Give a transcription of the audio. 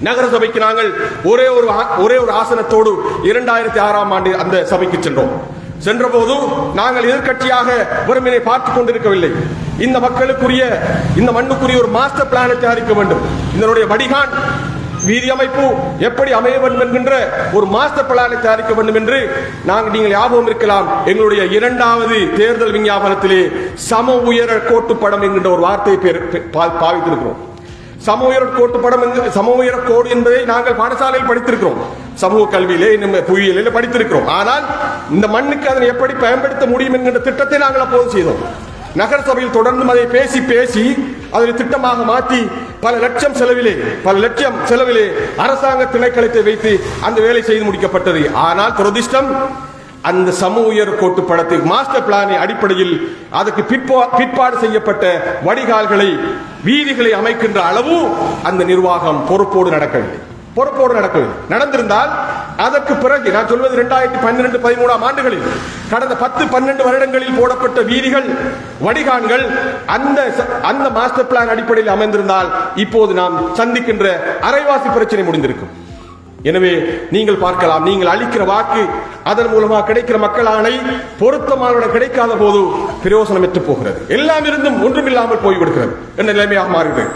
நகர சபைக்கு நாங்கள் ஒரே ஒரு ஆ- ஒரே ஒரு ஆசனத்தோடு இரண்டாயிரத்தி ஆறாம் ஆண்டு அந்த சபைக்கு சென்றோம். சென்றபோது நாங்கள் எதிர்க்கட்சியாக வறுமையை பார்த்துக் கொண்டிருக்கவில்லை. இந்த மக்களுக்குரிய இந்த மண்ணுக்குரிய ஒரு மாஸ்டர் பிளானை தயாரிக்க வேண்டும். இதனுடைய வடிகான் வீதி அமைப்பு எப்படி அமைய வேண்டும் என்கின்ற ஒரு மாஸ்டர் பிளானை தயாரிக்க வேண்டும் என்று நாங்கள் நீங்கள் ஞாபகம் இருக்கலாம். எங்களுடைய இரண்டாவது தேர்தல் விஞ்ஞாபனத்திலே சம உயர கோட்டு படம் என்கின்ற ஒரு வார்த்தையை பா- பாவித்திருக்கிறோம். சம உயர கோட்டு படம் என்று சம உயர கோடு என்பதை நாங்கள் பாடசாலையில் படித்திருக்கிறோம். சமூக கல்வியிலே நம்ம புவியியலில் படித்திருக்கிறோம். ஆனால் இந்த மண்ணுக்கு அதனை எப்படி பயன்படுத்த முடியும் என்கின்ற திட்டத்தை நாங்கள் அப்போது செய்தோம். நகரசபையில் தொடர்ந்து அதை பேசி பேசி அதனை திட்டமாக மாற்றி பல லட்சம் செலவிலே பல லட்சம் செலவிலே அரசாங்க திணைக்களத்தை வைத்து அந்த வேலை செய்து முடிக்கப்பட்டது. ஆனால் துரதிர்ஷ்டம் அந்த சமூக உயர் கோட்டு படத்தை மாஸ்டர் பிளானை அடிப்படையில் அதற்கு பிற்பா- பிற்பாடு செய்யப்பட்ட வடிகால்களை வீதிகளை அமைக்கின்ற அளவு அந்த நிர்வாகம் பொறுப்போடு நடக்கவில்லை. பொறுப்போடு நடக்கவில்லை. நடந்திருந்தால் அதற்கு பிறகு நான் சொல்வது இரண்டாயிரத்தி பன்னிரண்டு பதிமூணாம் ஆண்டுகளில் கடந்த பத்து பன்னெண்டு வருடங்களில் போடப்பட்ட வீதிகள் வடிகான்கள் அந்த அந்த மாஸ்டர் பிளான் அடிப்படையில் அமைந்திருந்தால் இப்போது நாம் சந்திக்கின்ற அரைவாசி பிரச்சனை முடிந்திருக்கும். எனவே நீங்கள் பார்க்கலாம் நீங்கள் அளிக்கிற வாக்கு அதன் மூலமாக கிடைக்கிற மக்கள் ஆணை பொருத்தமானவுடன் கிடைக்காத போது பிரயோசனமற்று போகிறது. எல்லாம் இருந்தும் ஒன்றுமில்லாமல் போய்விடுகிறது. என்ற நிலைமையாக மாறுகிறது?